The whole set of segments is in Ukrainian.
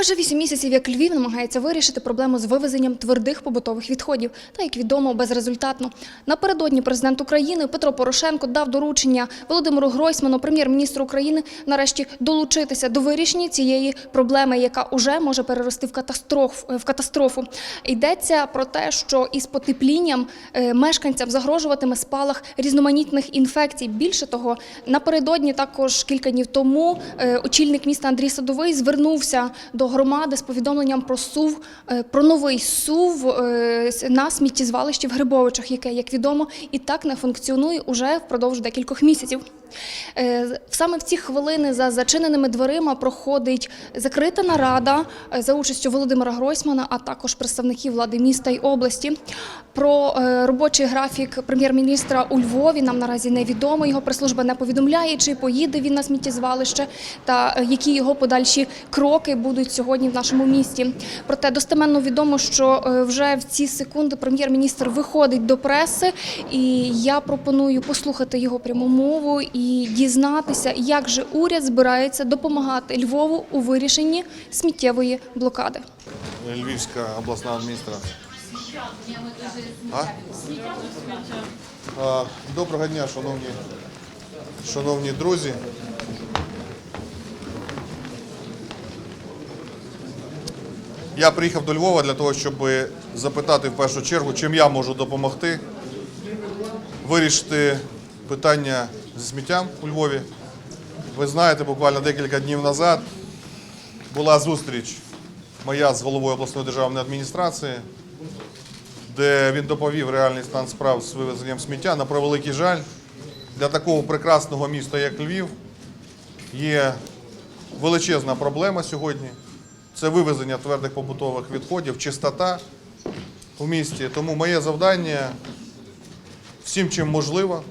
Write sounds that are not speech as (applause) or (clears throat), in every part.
Уже вісім місяців, як Львів намагається вирішити проблему з вивезенням твердих побутових відходів, та як відомо, безрезультатно. Напередодні президент України Петро Порошенко дав доручення Володимиру Гройсману, прем'єр-міністру України, нарешті долучитися до вирішення цієї проблеми, яка уже може перерости в катастроф в катастрофу. Йдеться про те, що із потеплінням е, мешканцям загрожуватиме спалах різноманітних інфекцій. Більше того, напередодні також кілька днів тому е, очільник міста Андрій Садовий звернувся до громади з повідомленням про сув е, про новий сув е, на сміттєзвалищі в Грибовичах, яке, як відомо, і так не функціонує уже впродовж декількох місяців. Е, Саме в ці хвилини за зачиненими дверима проходить закрита нарада е, за участю Володимира Гройсмана, а також представників влади міста й області. Про е, робочий графік прем'єр-міністра у Львові нам наразі невідомо. Його прес-служба не повідомляє, чи поїде він на сміттєзвалище та які його подальші кроки будуть сьогодні в нашому місті. Проте достеменно відомо, що вже в ці секунди прем'єр-міністр виходить до преси, і я пропоную послухати його пряму мову і дізнатися, як же уряд збирається допомагати Львову у вирішенні сміттєвої блокади. Львівська обласна адміністрація. Доброго дня, шановні, шановні друзі. Я приїхав до Львова для того, щоб запитати в першу чергу, чим я можу допомогти вирішити питання зі сміттям у Львові. Ви знаєте, буквально декілька днів назад була зустріч моя з головою обласної державної адміністрації, де він доповів реальний стан справ з вивезенням сміття. На превеликий жаль, для такого прекрасного міста, як Львів, є величезна проблема сьогодні. Це вивезення твердих побутових відходів, чистота у місті. Тому моє завдання всім, чим можливо,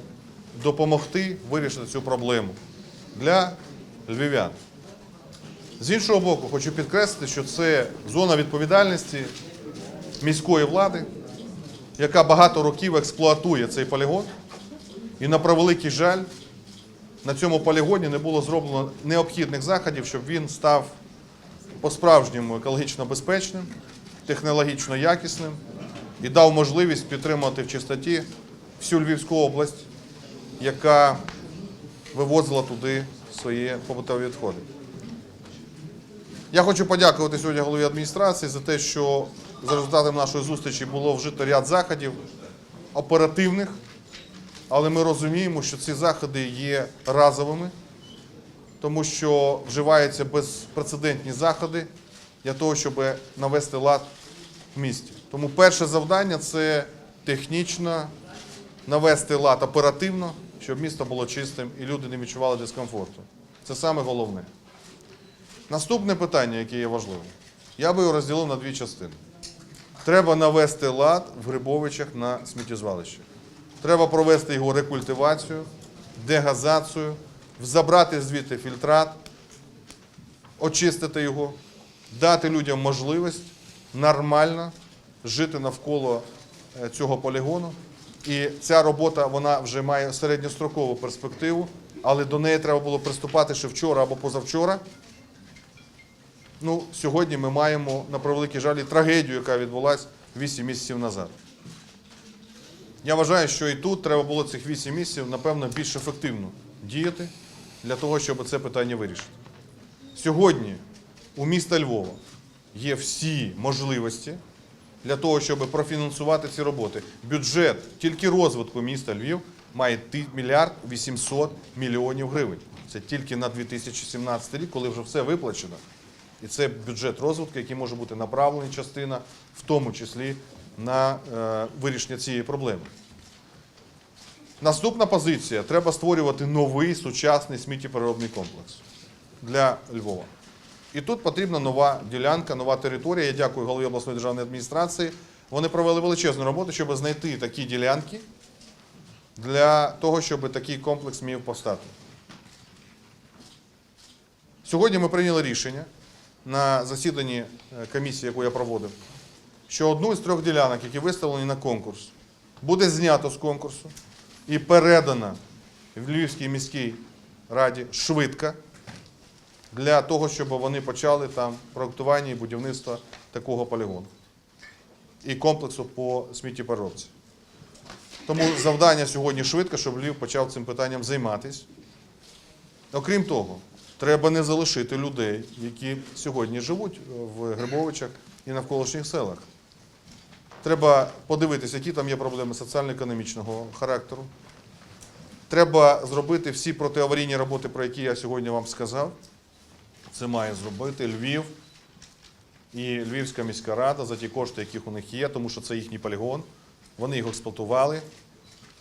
допомогти вирішити цю проблему для львів'ян. З іншого боку, хочу підкреслити, що це зона відповідальності міської влади, яка багато років експлуатує цей полігон. І на превеликий жаль, на цьому полігоні не було зроблено необхідних заходів, щоб він став по-справжньому екологічно безпечним, технологічно якісним і дав можливість підтримати в чистоті всю Львівську область, яка вивозила туди свої побутові відходи. Я хочу подякувати сьогодні голові адміністрації за те, що за результатами нашої зустрічі було вжито ряд заходів оперативних, але ми розуміємо, що ці заходи є разовими, тому що вживаються безпрецедентні заходи для того, щоб навести лад в місті. Тому перше завдання це технічно навести лад оперативно, щоб місто було чистим і люди не відчували дискомфорту. Це саме головне. Наступне питання, яке є важливим, я би його розділив на дві частини. Треба навести лад в Грибовичах на сміттєзвалищі. Треба провести його рекультивацію, дегазацію, забрати звідти фільтрат, очистити його, дати людям можливість нормально жити навколо е, цього полігону. І ця робота вона вже має середньострокову перспективу, але до неї треба було приступати ще вчора або позавчора. Ну, сьогодні ми маємо, на превеликий жаль, трагедію, яка відбулася 8 місяців назад. Я вважаю, що і тут треба було цих 8 місяців, напевно, більш ефективно діяти для того, щоб це питання вирішити. Сьогодні у міста Львова є всі можливості для того, щоб профінансувати ці роботи. Бюджет тільки розвитку міста Львів має ти- мільярд 800 мільйонів гривень. Це тільки на 2017 рік, коли вже все виплачено. І це бюджет розвитку, який може бути направлений частина, в тому числі на е, вирішення цієї проблеми. Наступна позиція треба створювати новий сучасний сміттєпереробний комплекс для Львова. І тут потрібна нова ділянка, нова територія. Я дякую голові обласної державної адміністрації. Вони провели величезну роботу, щоб знайти такі ділянки для того, щоб такий комплекс міг постати. Сьогодні ми прийняли рішення на засіданні е, комісії, яку я проводив, що одну з трьох ділянок, які виставлені на конкурс, буде знято з конкурсу і передано в Львівській міській раді швидко для того, щоб вони почали там проектування і будівництво такого полігону і комплексу по сміттєпереробці. Тому завдання сьогодні швидко, щоб Львів почав цим питанням займатися. Окрім того, треба не залишити людей, які сьогодні живуть в Грибовичах і навколишніх селах. Треба подивитися, які там є проблеми соціально-економічного характеру. Треба зробити всі протиаварійні роботи, про які я сьогодні вам сказав. Це має зробити Львів і Львівська міська рада за ті кошти, яких у них є, тому що це їхній полігон. Вони його експлуатували.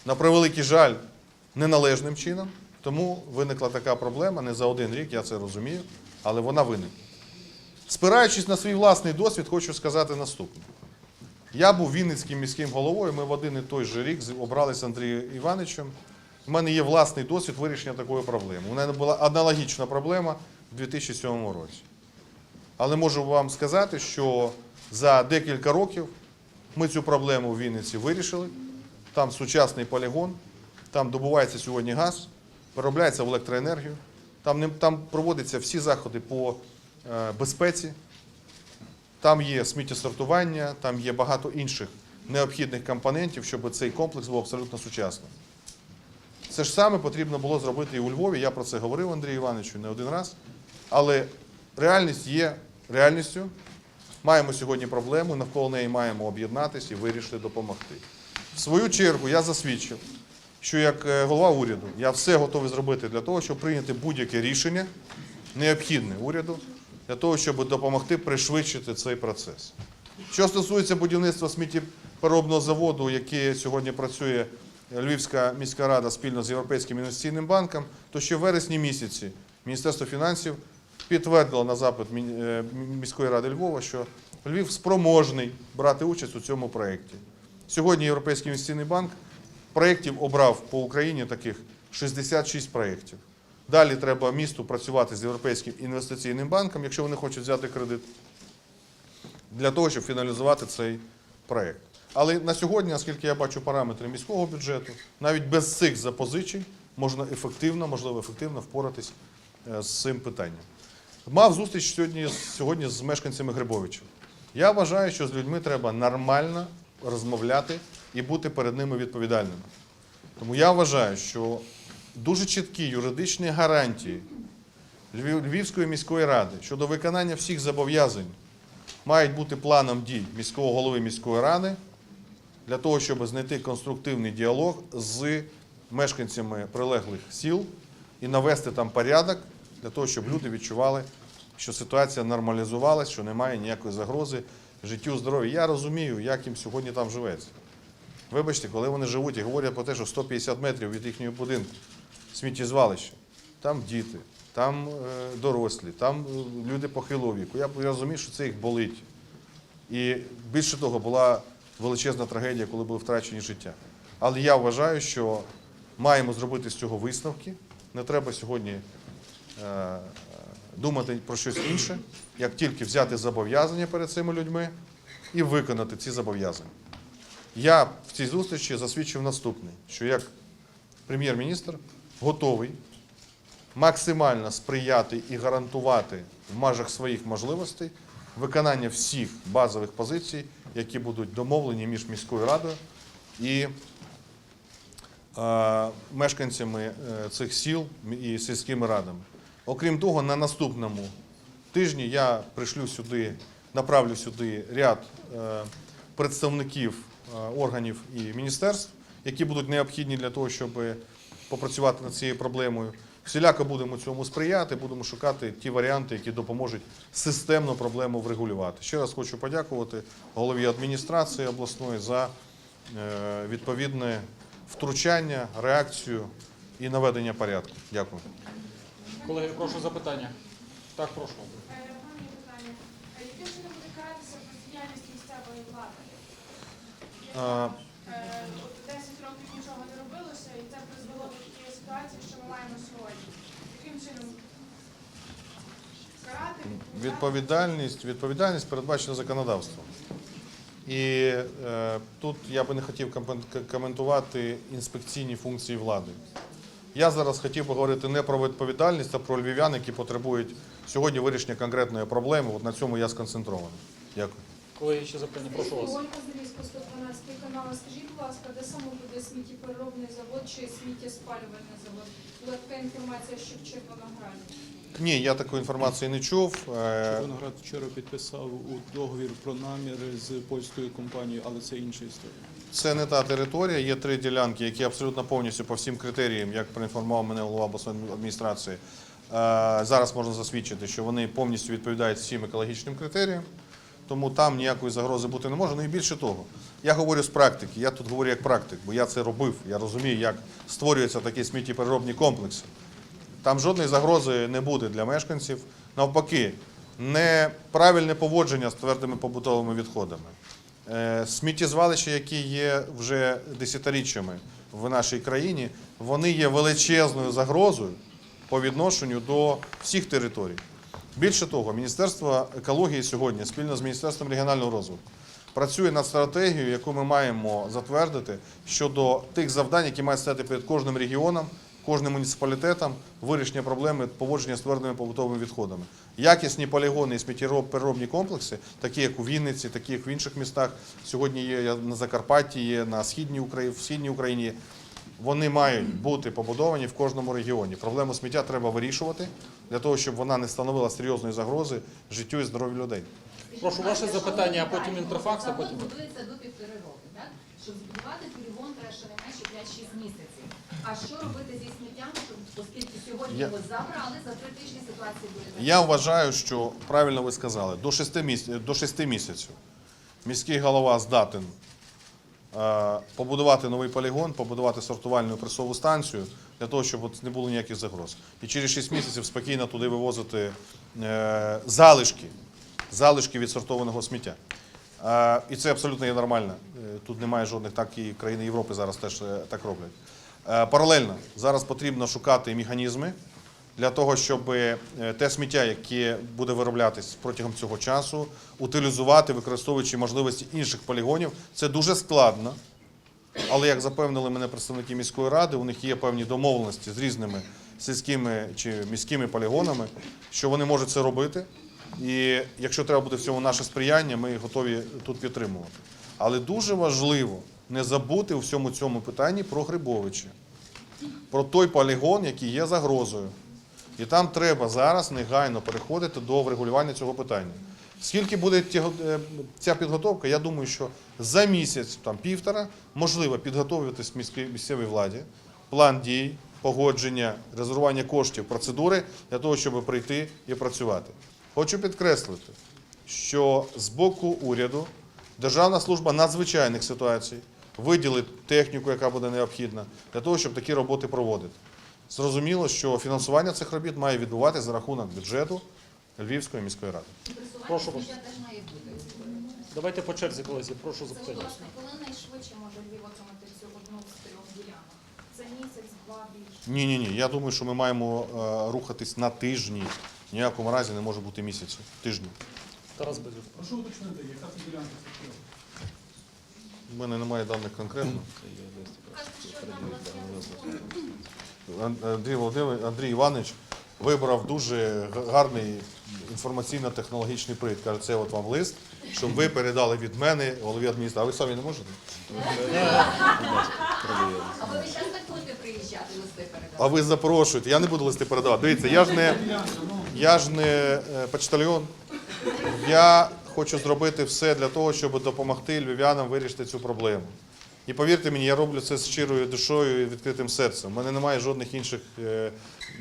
На превеликий жаль, неналежним чином. Тому виникла така проблема не за один рік, я це розумію, але вона виникла. Спираючись на свій власний досвід, хочу сказати наступне. Я був Вінницьким міським головою, ми в один і той же рік обралися з Андрієм Івановичем. У мене є власний досвід вирішення такої проблеми. У мене була аналогічна проблема в 2007 році. Але можу вам сказати, що за декілька років ми цю проблему в Вінниці вирішили. Там сучасний полігон, там добувається сьогодні газ, переробляється в електроенергію, там, там проводяться всі заходи по е, безпеці, там є сміттєсортування, там є багато інших необхідних компонентів, щоб цей комплекс був абсолютно сучасним. Це ж саме потрібно було зробити і у Львові. Я про це говорив Андрію Івановичу не один раз. Але реальність є реальністю. Маємо сьогодні проблему, навколо неї маємо об'єднатися і вирішити допомогти. В свою чергу я засвідчив, що як е, голова уряду я все готовий зробити для того, щоб прийняти будь-яке рішення, необхідне уряду, для того, щоб допомогти пришвидшити цей процес. Що стосується будівництва сміттєпереробного заводу, який сьогодні працює Львівська міська рада спільно з Європейським інвестиційним банком, то ще в вересні місяці Міністерство фінансів підтвердило на запит е, міської ради Львова, що Львів спроможний брати участь у цьому проєкті. Сьогодні Європейський інвестиційний банк проєктів обрав по Україні таких 66 проєктів. Далі треба місту працювати з Європейським інвестиційним банком, якщо вони хочуть взяти кредит, для того, щоб фіналізувати цей проєкт. Але на сьогодні, наскільки я бачу параметри міського бюджету, навіть без цих запозичень можна ефективно, можливо, ефективно впоратись е, з цим питанням. Мав зустріч сьогодні, сьогодні з мешканцями Грибовича. Я вважаю, що з людьми треба нормально розмовляти і бути перед ними відповідальними. Тому я вважаю, що дуже чіткі юридичні гарантії Львівської міської ради щодо виконання всіх зобов'язань мають бути планом дій міського голови міської ради для того, щоб знайти конструктивний діалог з мешканцями прилеглих сіл і навести там порядок для того, щоб люди відчували, що ситуація нормалізувалась, що немає ніякої загрози життю, здоров'ю. Я розумію, як їм сьогодні там живеться. Вибачте, коли вони живуть і говорять про те, що 150 метрів від їхнього будинку сміттєзвалище, там діти, там е, дорослі, там е, люди похилого віку. Я, розумію, що це їх болить. І більше того, була величезна трагедія, коли були втрачені життя. Але я вважаю, що маємо зробити з цього висновки. Не треба сьогодні думати про щось інше, як тільки взяти зобов'язання перед цими людьми і виконати ці зобов'язання. Я в цій зустрічі засвідчив наступне, що як прем'єр-міністр готовий максимально сприяти і гарантувати в межах своїх можливостей виконання всіх базових позицій, які будуть домовлені між міською радою і е, мешканцями е, цих сіл і сільськими радами. Окрім того, на наступному тижні я пришлю сюди, направлю сюди ряд е, представників е, органів і міністерств, які будуть необхідні для того, щоб попрацювати над цією проблемою. Всіляко будемо цьому сприяти, будемо шукати ті варіанти, які допоможуть системно проблему врегулювати. Ще раз хочу подякувати голові адміністрації обласної за е, відповідне втручання, реакцію і наведення порядку. Дякую. Колеги, прошу запитання. Так, прошу. Пане питання. Яким чином буде каратися бездіяльність місцевої влади? От 10 років нічого не робилося, і це призвело до такої ситуації, що ми маємо сьогодні. Яким чином карати? Відповідальність, відповідальність передбачена законодавством. І е, тут я би не хотів коментувати інспекційні функції влади. Я зараз хотів би говорити не про відповідальність, а про львів'ян, які потребують сьогодні вирішення конкретної проблеми. От на цьому я сконцентрований. Дякую. Колеги, ще запитання, прошу вас. Ольга Залізько, 112 канал. Скажіть, будь ласка, де саме буде сміттєпереробний завод чи сміттєспалювальний завод? Була така інформація, що в Червонограді. Ні, я такої інформації не чув. Е, Червоноград вчора підписав у договір про наміри з польською компанією, але це інша історія. Це не та територія. Є три ділянки, які абсолютно повністю по всім критеріям, як проінформував мене голова обласної адміністрації. е, Зараз можна засвідчити, що вони повністю відповідають всім екологічним критеріям. Тому там ніякої загрози бути не може. Ну і більше того, я говорю з практики. Я тут говорю як практик, бо я це робив. Я розумію, як створюються такі сміттєпереробні комплекси. Там жодної загрози не буде для мешканців. Навпаки, неправильне поводження з твердими побутовими відходами. Е, Сміттєзвалища, які є вже десятиріччями в нашій країні, вони є величезною загрозою по відношенню до всіх територій. Більше того, Міністерство екології сьогодні спільно з Міністерством регіонального розвитку працює над стратегією, яку ми маємо затвердити щодо тих завдань, які мають стати перед кожним регіоном, кожним муніципалітетом вирішення проблеми поводження з твердими побутовими відходами. Якісні полігони і сміттєпереробні комплекси, такі як у Вінниці, такі як в інших містах. Сьогодні є на Закарпатті, є на східній Україні, в східній Україні. Вони мають бути побудовані в кожному регіоні. Проблему сміття треба вирішувати для того, щоб вона не становила серйозної загрози життю і здоров'ю людей. Прошу ваше запитання, а потім інтерфакс, а потім. Будується до півтори роки, так? Щоб збудувати полігон треба щонайменше 5-6 місяців. А що робити зі сміттям, оскільки сьогодні Я- його забрали, за три тижні ситуація буде Я вважаю, що правильно ви сказали, до 6 місяців, до 6 місяців міський голова здатен е, побудувати новий полігон, побудувати сортувальну і пресову станцію для того, щоб от не було ніяких загроз. І через 6 місяців спокійно туди вивозити е, залишки, залишки відсортованого сміття. Е, І це абсолютно є нормально. Е, Тут немає жодних, так і країни Європи зараз теж е, так роблять. Е, Паралельно зараз потрібно шукати механізми для того, щоб е, те сміття, яке буде вироблятись протягом цього часу, утилізувати, використовуючи можливості інших полігонів. Це дуже складно. Але як запевнили мене представники міської ради, у них є певні домовленості з різними сільськими чи міськими полігонами, що вони можуть це робити. І якщо треба буде в цьому наше сприяння, ми готові тут підтримувати. Але дуже важливо не забути у всьому цьому питанні про Грибовичі, про той полігон, який є загрозою. І там треба зараз негайно переходити до врегулювання цього питання. Скільки буде е, ця підготовка, я думаю, що за місяць, там півтора, можливо підготовитись місцевій владі, план дій, погодження, резервування коштів, процедури для того, щоб прийти і працювати. Хочу підкреслити, що з боку уряду Державна служба надзвичайних ситуацій виділить техніку, яка буде необхідна, для того, щоб такі роботи проводити. Зрозуміло, що фінансування цих робіт має відбуватися за рахунок бюджету Львівської міської ради. Прошу вас. Давайте по черзі, колезі, прошу запитання. ласка, коли найшвидше може Львів отримати цю одну з трьох ділянок? Це місяць, два більше. Ні, ні, ні. Я думаю, що ми маємо е, рухатись на тижні. Ніякому разі не може бути місяці. Тижні. Тарас Безюк. Прошу уточнити, яка це ділянка У мене немає даних конкретно. Андрій Володимир, Андрій Іванович вибрав дуже гарний інформаційно-технологічний привід. Каже, це от вам лист, щоб ви передали від мене голові адміністрації. А ви самі не можете? А ви час так будете приїжджати, листи передавати? А ви запрошуєте. Я не буду листи передавати. Дивіться, я ж не, я ж не е, почтальйон. Я хочу зробити все для того, щоб допомогти львів'янам вирішити цю проблему. І повірте мені, я роблю це з щирою душою і відкритим серцем. У мене немає жодних інших е,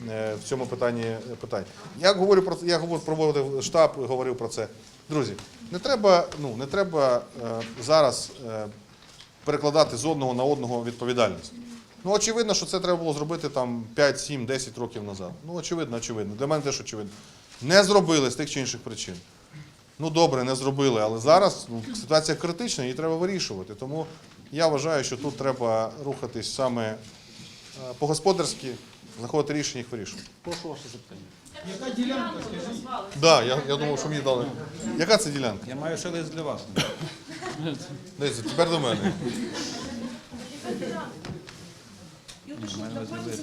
е, в цьому питанні питань. Я говорю про я проводив штаб, говорив про це. Друзі, не треба, ну, не треба е, зараз перекладати з одного на одного відповідальність. Ну, очевидно, що це треба було зробити там 5, 7, 10 років назад. Ну, очевидно, очевидно. Для мене теж очевидно. Не зробили з тих чи інших причин. Ну, добре, не зробили, але зараз ну, ситуація критична, її треба вирішувати. Тому я вважаю, що тут треба рухатись саме е, по-господарськи, знаходити рішення їх вирішувати. Прошу ваше запитання. Яка ділянка, скажіть? Да, я, я думав, що мені дали. Яка це ділянка? Я маю ще лист для вас. Дивіться, тепер до мене.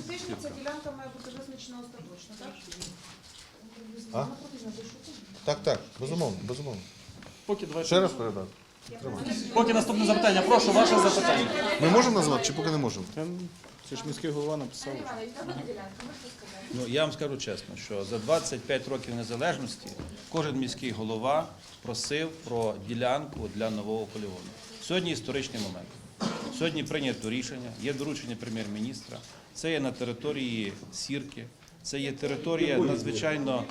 Тижня ця ділянка має бути визначена остаточно, так? А? Так, так, безумовно, безумовно. Поки давайте. Ще раз передати. Поки наступне запитання. Прошу, ваше запитання. Ми можемо назвати чи поки не можемо? Це ж міський голова написав. Ну я вам скажу чесно, що за 25 років незалежності кожен міський голова просив про ділянку для нового полігону. Сьогодні історичний момент. Сьогодні прийнято рішення, є доручення прем'єр-міністра. Це є на території Сірки, це є територія надзвичайно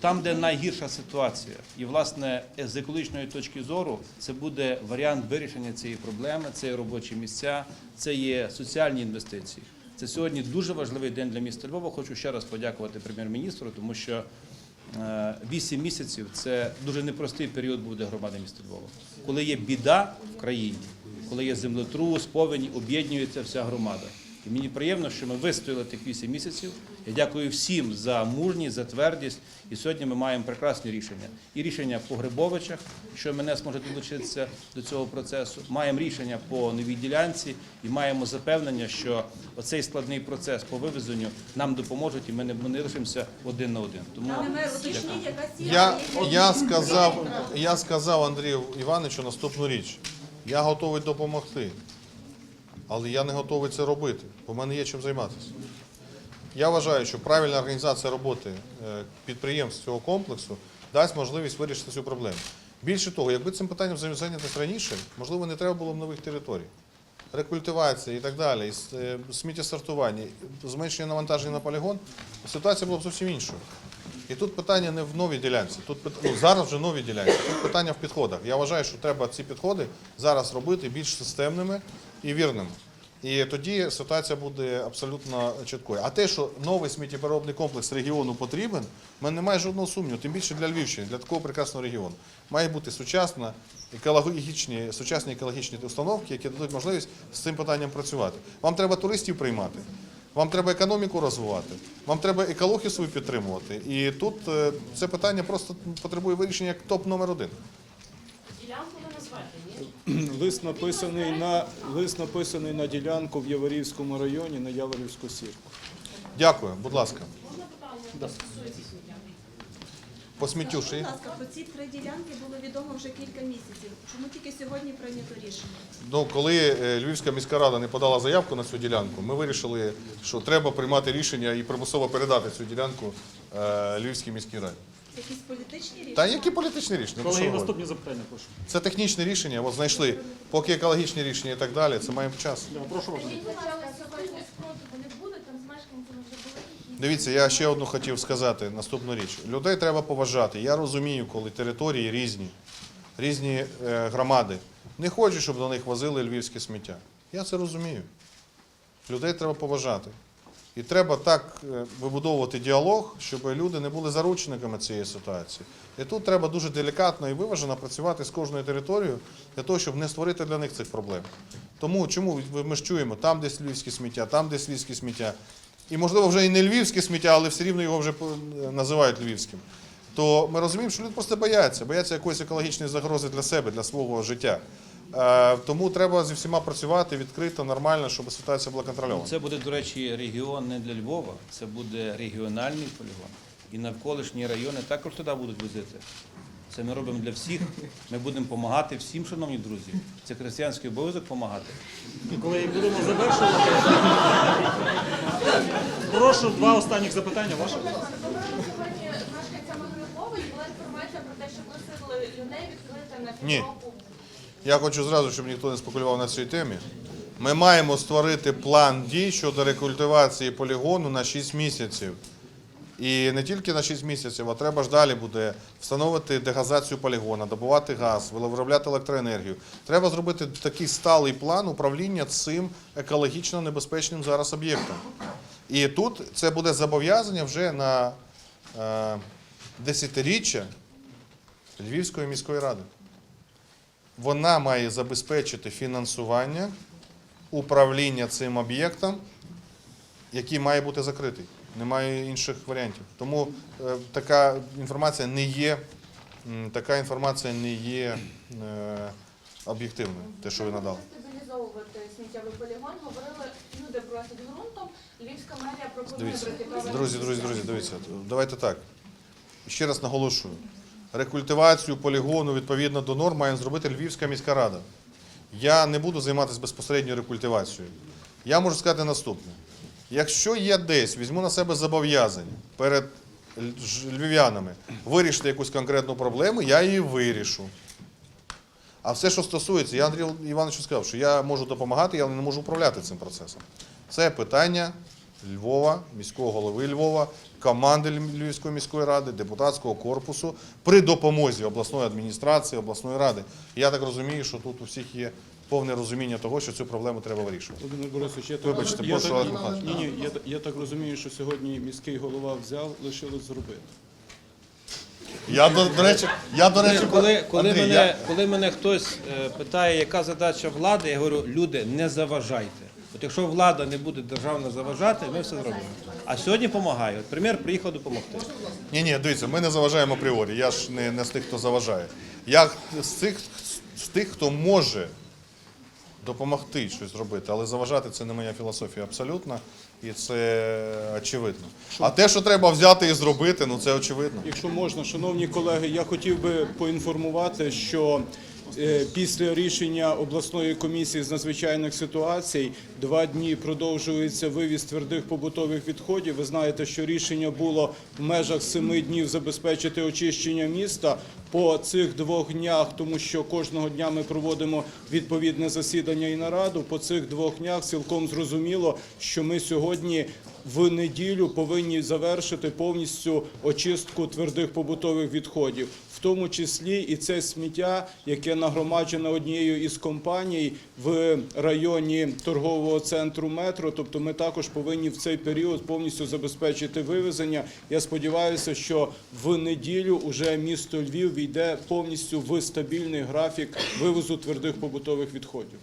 там, де найгірша ситуація. І, власне, з екологічної точки зору це буде варіант вирішення цієї проблеми, це є робочі місця, це є соціальні інвестиції. Це сьогодні дуже важливий день для міста Львова. Хочу ще раз подякувати прем'єр-міністру, тому що е, вісім місяців це дуже непростий період був для громади міста Львова. Коли є біда в країні, коли є землетрус, повені, об'єднується вся громада. І мені приємно, що ми вистояли тих вісім місяців. Я дякую всім за мужність, за твердість. І сьогодні ми маємо прекрасні рішення. І рішення по Грибовичах, що мене зможе долучитися до цього процесу. Маємо рішення по новій ділянці і маємо запевнення, що оцей складний процес по вивезенню нам допоможуть, і ми не, ми не лишимося один на один. Тому Я, я, сказав, я сказав Андрію Івановичу наступну річ. Я готовий допомогти, але я не готовий це робити, бо в мене є чим займатися. Я вважаю, що правильна організація роботи е, підприємств цього комплексу дасть можливість вирішити цю проблему. Більше того, якби цим питанням зайнятися раніше, можливо, не треба було б нових територій. Рекультивація і так далі, е, сміттєсортування, зменшення навантаження на полігон, ситуація була б зовсім іншою. І тут питання не в новій ділянці. Тут ну, зараз вже нові ділянці. Тут питання в підходах. Я вважаю, що треба ці підходи зараз робити більш системними і вірними. І тоді ситуація буде абсолютно чіткою. А те, що новий сміттєпереробний комплекс регіону потрібен, в мене немає жодного сумніву, тим більше для Львівщини, для такого прекрасного регіону. Має бути сучасна, екологічні, сучасні екологічні установки, які дадуть можливість з цим питанням працювати. Вам треба туристів приймати. Вам треба економіку розвивати, вам треба екологію свою підтримувати. І тут е, це питання просто потребує вирішення як топ номер один. (clears throat) Лист написаний на лист написаний на ділянку в Яворівському районі на Яворівську сірку. Дякую, будь ласка. По сміттю ще є? Будь ласка, про ці три ділянки було відомо вже кілька місяців. Чому тільки сьогодні прийнято рішення? Ну, коли е, Львівська міська рада не подала заявку на цю ділянку, ми вирішили, що треба приймати рішення і примусово передати цю ділянку е, Львівській міській раді. Якісь політичні рішення? Та які політичні рішення? Ну, що Колеги, ви говорите? наступні запитання, прошу. Це технічне рішення, от знайшли. Поки екологічні рішення і так далі, це маємо час. Да, прошу вас. Дивіться, я ще одну хотів сказати наступну річ. Людей треба поважати. Я розумію, коли території різні, різні е, громади. Не хочу, щоб до них возили львівське сміття. Я це розумію. Людей треба поважати. І треба так е, вибудовувати діалог, щоб люди не були заручниками цієї ситуації. І тут треба дуже делікатно і виважено працювати з кожною територією для того, щоб не створити для них цих проблем. Тому чому ми ж чуємо, там десь львівське сміття, там десь львівське сміття. І, можливо, вже і не львівське сміття, але все рівно його вже називають львівським. То ми розуміємо, що люди просто бояться, бояться якоїсь екологічної загрози для себе, для свого життя. Е, Тому треба зі всіма працювати відкрито, нормально, щоб ситуація була контрольована. Це буде, до речі, регіон не для Львова, це буде регіональний полігон. І навколишні райони також туди будуть возити. Це ми робимо для всіх. Ми будемо допомагати всім, шановні друзі. Це християнський обов'язок допомагати. Колеги, будемо завершувати. Прошу, два останніх запитання. Ваше. Мешканцями Грибович була інформація про те, що просили людей відкрити на Ні. півроку. Я хочу зразу, щоб ніхто не спекулював на цій темі. Ми маємо створити план дій щодо рекультивації полігону на 6 місяців. І не тільки на 6 місяців, а треба ж далі буде встановити дегазацію полігона, добувати газ, виробляти електроенергію. Треба зробити такий сталий план управління цим екологічно небезпечним зараз об'єктом. І тут це буде зобов'язання вже на е, десятиріччя Львівської міської ради вона має забезпечити фінансування управління цим об'єктом, який має бути закритий. Немає інших варіантів. Тому е, така інформація не є, така інформація не є е, об'єктивною, те, що ви надали. Стабілізовувати сміттєвий полігон, говорили, ну всюди просять ґрунтом. Львівська мерія пропонує Дивіться, друзі, друзі, друзі, дивіться. Давайте так. Ще раз наголошую. Рекультивацію полігону відповідно до норм має зробити Львівська міська рада. Я не буду займатися безпосередньо рекультивацією. Я можу сказати наступне: якщо я десь візьму на себе зобов'язання перед львів'янами вирішити якусь конкретну проблему, я її вирішу. А все, що стосується, я Андрію Івановичу сказав, що я можу допомагати, я не можу управляти цим процесом. Це питання Львова, міського голови Львова, команди Львівської міської ради, депутатського корпусу при допомозі обласної адміністрації, обласної ради. Я так розумію, що тут у всіх є повне розуміння того, що цю проблему треба вирішувати. Володимир Борисович, я так, Вибачте, я прошу, так, ні, ні, я, так- я так розумію, що сьогодні міський голова взяв, лишилось зробити. Я до, до речі, я до речі, Коли, коли, Андрій, мене, я- коли мене хтось е, питає, яка задача влади, я говорю, люди, не заважайте. От якщо влада не буде державна заважати, ми все зробимо. А сьогодні допомагаю. От прем'єр приїхав допомогти. Ні, ні, дивіться, ми не заважаємо апріорі. Я ж не, не з тих, хто заважає. Я з тих, з тих, хто може допомогти щось зробити, але заважати це не моя філософія абсолютно, і це очевидно. А те, що треба взяти і зробити, ну це очевидно. Якщо можна, шановні колеги, я хотів би поінформувати, що е, після рішення обласної комісії з надзвичайних ситуацій два дні продовжується вивіз твердих побутових відходів. Ви знаєте, що рішення було в межах семи днів забезпечити очищення міста. По цих двох днях, тому що кожного дня ми проводимо відповідне засідання і нараду. По цих двох днях цілком зрозуміло, що ми сьогодні в неділю повинні завершити повністю очистку твердих побутових відходів, в тому числі і це сміття, яке нагромаджено однією із компаній в районі торгового центру метро. Тобто, ми також повинні в цей період повністю забезпечити вивезення. Я сподіваюся, що в неділю уже місто Львів війде повністю в стабільний графік вивозу твердих побутових відходів.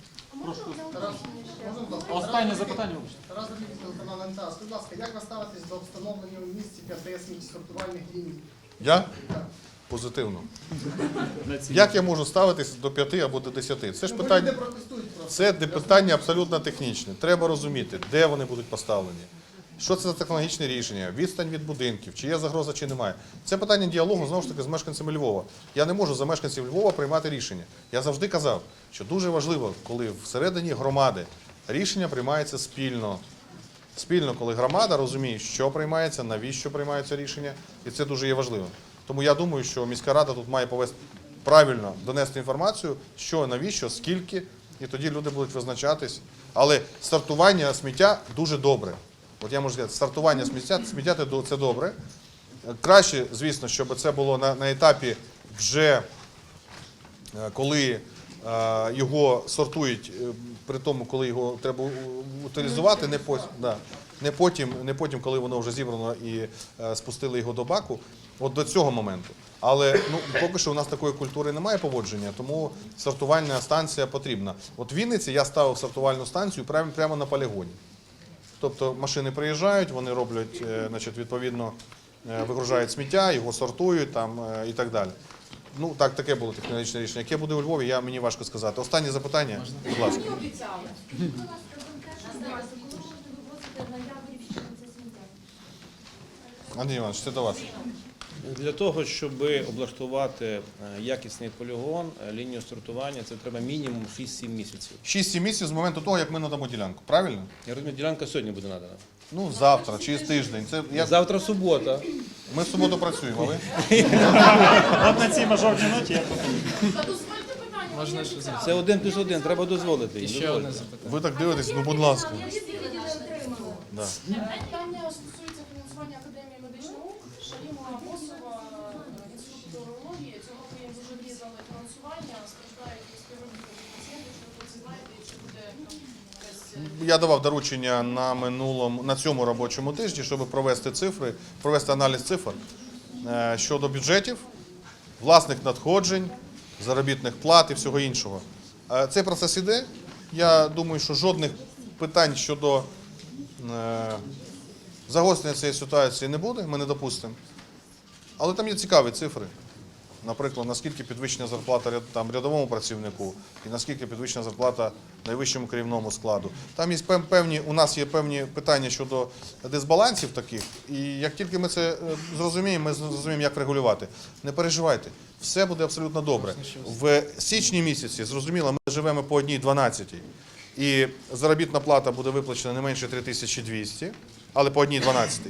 Останнє запитання. Тарас телеканал НТА. Скажіть, будь ласка, як ви ставитесь до встановлення у місті п'яти сміттєсортувальних ліній? Я? Позитивно. Як я можу ставитися до 5 або до 10? Це ж питання. Це питання абсолютно технічне. Треба розуміти, де вони будуть поставлені. Що це за технологічне рішення, відстань від будинків, чи є загроза, чи немає. Це питання діалогу знову ж таки з мешканцями Львова. Я не можу за мешканців Львова приймати рішення. Я завжди казав, що дуже важливо, коли всередині громади рішення приймається спільно. Спільно, коли громада розуміє, що приймається, навіщо приймаються рішення, і це дуже є важливо. Тому я думаю, що міська рада тут має повести правильно донести інформацію, що, навіщо, скільки, і тоді люди будуть визначатись. Але стартування сміття дуже добре. От я можу сказати, стартування сміття, сміття це до- це добре. Краще, звісно, щоб це було на, на етапі вже Е, коли е, його сортують е, при тому, коли його треба утилізувати, не потім, да, не потім, не потім, коли воно вже зібрано і е, спустили його до баку, от до цього моменту. Але ну, поки що у нас такої культури немає поводження, тому сортувальна станція потрібна. От в Вінниці я ставив сортувальну станцію прямо, прямо на полігоні. Тобто машини приїжджають, вони роблять е, значить, відповідно, е, вигружають сміття, його сортують там, е, і так далі. Ну, так, таке було технологічне рішення. Яке буде у Львові, я, мені важко сказати. Останнє запитання, будь ласка. Андрій Іванович, це до вас. Для того, щоб облаштувати е, якісний полігон, е, лінію сортування, це треба мінімум 6-7 місяців. 6-7 місяців з моменту того, як ми надамо ділянку, правильно? Я розумію, ділянка сьогодні буде надана. Ну, завтра, через тиждень. Це, я, Завтра субота. ми в суботу працюємо, а ви? (laughs) От на цій мажорній ноті я. Можна Це один плюс один, треба дозволити. їм, дозвольте. Ви так дивитесь, ну будь ласка. Да. Питання стосується фінансування Академії медичних наук. Шаліма Босова, інститут урології. Цього року їм дуже врізали фінансування, страждають і співробітники пацієнти, що ви це знаєте, і чи буде якась Я давав доручення на минулому на цьому робочому тижні, щоб провести цифри, провести аналіз цифр е, щодо бюджетів, власних надходжень, заробітних плат і всього іншого. Е, Цей процес іде. Я думаю, що жодних питань щодо е, загострення цієї ситуації не буде, ми не допустимо. Але там є цікаві цифри. Наприклад, наскільки підвищена зарплата там, рядовому працівнику і наскільки підвищена зарплата найвищому керівному складу. Там є певні, у нас є певні питання щодо дисбалансів таких, і як тільки ми це е, зрозуміємо, ми зрозуміємо, як регулювати. Не переживайте, все буде абсолютно добре. В січні місяці, зрозуміло, ми живемо по одній 12 і заробітна плата буде виплачена не менше 3200, але по одній 12.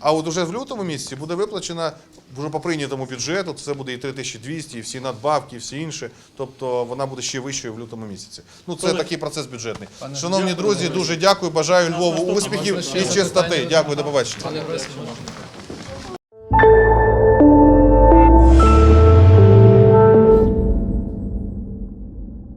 А от уже в лютому місяці буде виплачена вже по прийнятому бюджету, це буде і 3200, і всі надбавки, і всі інше. Тобто вона буде ще вищою в лютому місяці. Ну це такий процес бюджетний. Шановні друзі, дуже дякую. Бажаю Львову успіхів і чистоти. Дякую, до побачення.